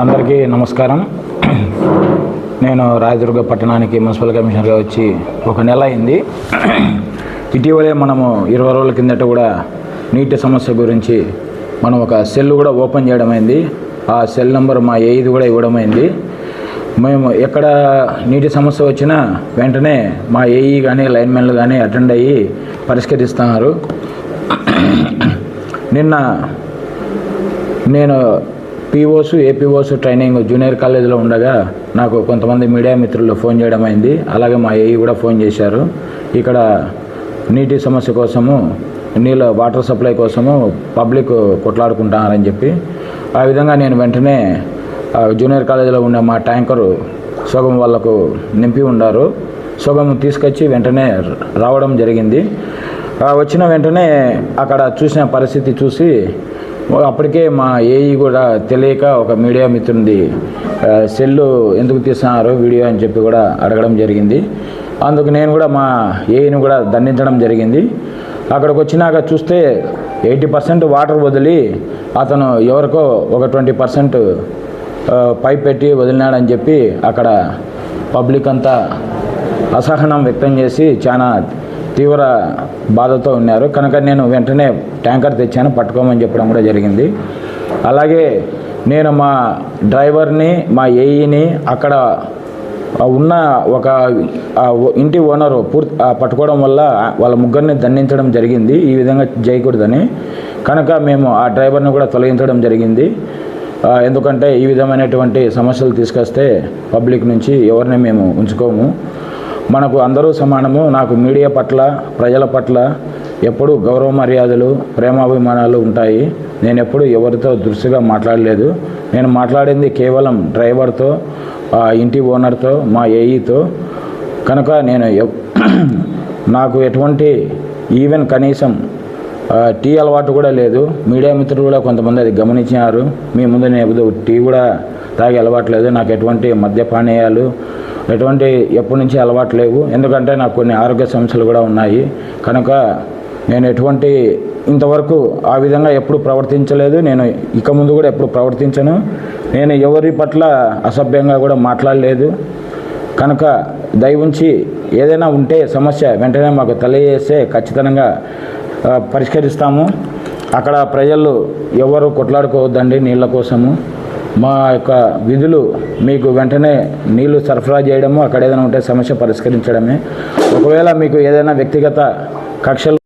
అందరికీ నమస్కారం. నేను రాయదుర్గ పట్టణానికి మున్సిపల్ కమిషనర్గా వచ్చి ఒక నెల అయింది. ఇటీవలే మనము ఇరవై రోజుల కిందట కూడా నీటి సమస్య గురించి మనం ఒక సెల్ కూడా ఓపెన్ చేయడం అయింది. ఆ సెల్ నెంబర్ మా ఏది కూడా ఇవ్వడం అయింది. మేము ఎక్కడ నీటి సమస్య వచ్చినా వెంటనే మా ఏఈ కానీ లైన్మెన్లు కానీ అటెండ్ అయ్యి పరిష్కరిస్తున్నారు. నిన్న నేను పీఓస్ ఏపీఓస్ ట్రైనింగ్ జూనియర్ కాలేజీలో ఉండగా నాకు కొంతమంది మీడియా మిత్రులు ఫోన్ చేయడం అయింది. అలాగే మా ఏఈ కూడా ఫోన్ చేశారు. ఇక్కడ నీటి సమస్య కోసము నీళ్ళ వాటర్ సప్లై కోసము పబ్లిక్ కొట్లాడుకుంటున్నారని చెప్పి ఆ విధంగా నేను వెంటనే జూనియర్ కాలేజీలో ఉన్న మా ట్యాంకరు సగం వాళ్ళకు నింపి ఉండారు. సగం తీసుకొచ్చి వెంటనే రావడం జరిగింది. వచ్చిన వెంటనే అక్కడ చూసిన పరిస్థితి చూసి అప్పటికే మా ఏఈ కూడా తెలియక ఒక మీడియా మిత్రుడి సెల్లు ఎందుకు తీస్తున్నారు వీడియో అని చెప్పి కూడా అడగడం జరిగింది. అందుకు నేను కూడా మా ఏఈని కూడా దండించడం జరిగింది. అక్కడికి వచ్చినాక చూస్తే ఎయిటీ పర్సెంట్ వాటర్ వదిలి అతను ఎవరికో ఒక ట్వంటీ పర్సెంట్ పైప్ పెట్టి వదిలినాడని చెప్పి అక్కడ పబ్లిక్ అంతా అసహనం వ్యక్తం చేసి చాలా తీవ్ర బాధతో ఉన్నారు. కనుక నేను వెంటనే ట్యాంకర్ తెచ్చాను. పట్టుకోమని చెప్పడం కూడా జరిగింది. అలాగే నేను మా డ్రైవర్ని మా ఏఈని అక్కడ ఉన్న ఒక ఇంటి ఓనరు పూర్తి పట్టుకోవడం వల్ల వాళ్ళ ముగ్గురిని దండించడం జరిగింది. ఈ విధంగా చేయకూడదని. కనుక మేము ఆ డ్రైవర్ని కూడా తొలగించడం జరిగింది. ఎందుకంటే ఈ విధమైనటువంటి సమస్యలు తీసుకొస్తే పబ్లిక్ నుంచి ఎవరిని మేము ఉంచుకోము. మనకు అందరూ సమానము. నాకు మీడియా పట్ల ప్రజల పట్ల ఎప్పుడూ గౌరవ మర్యాదలు ప్రేమాభిమానాలు ఉంటాయి. నేను ఎప్పుడు ఎవరితో దృష్టిగా మాట్లాడలేదు. నేను మాట్లాడింది కేవలం డ్రైవర్తో ఆ ఇంటి ఓనర్తో మా ఏఈతో. కనుక నేను నాకు ఎటువంటి ఈవెన్ కనీసం టీ అలవాటు కూడా లేదు. మీడియా మిత్రులు కూడా కొంతమంది అది గమనించినారు. మీ ముందు నేను టీ కూడా తాగే అలవాటు లేదు. నాకు ఎటువంటి మద్యపానీయాలు ఎటువంటి ఎప్పటి నుంచి అలవాటు లేవు. ఎందుకంటే నాకు కొన్ని ఆరోగ్య సమస్యలు కూడా ఉన్నాయి. కనుక నేను ఎటువంటి ఇంతవరకు ఆ విధంగా ఎప్పుడు ప్రవర్తించలేదు. నేను ఇక ముందు కూడా ఎప్పుడు ప్రవర్తించను. నేను ఎవరి పట్ల అసభ్యంగా కూడా మాట్లాడలేదు. కనుక దయవుంచి ఏదైనా ఉంటే సమస్య వెంటనే మాకు తెలియజేస్తే ఖచ్చితంగా పరిష్కరిస్తాము. అక్కడ ప్రజలు ఎవరు కొట్లాడుకోవద్దండి నీళ్ళ కోసము. మా యొక్క విధులు మీకు వెంటనే నీళ్ళు సరఫరా చేయడము అక్కడ ఏదైనా ఉంటే సమస్య పరిష్కరించడమే. ఒకవేళ మీకు ఏదైనా వ్యక్తిగత కక్షలు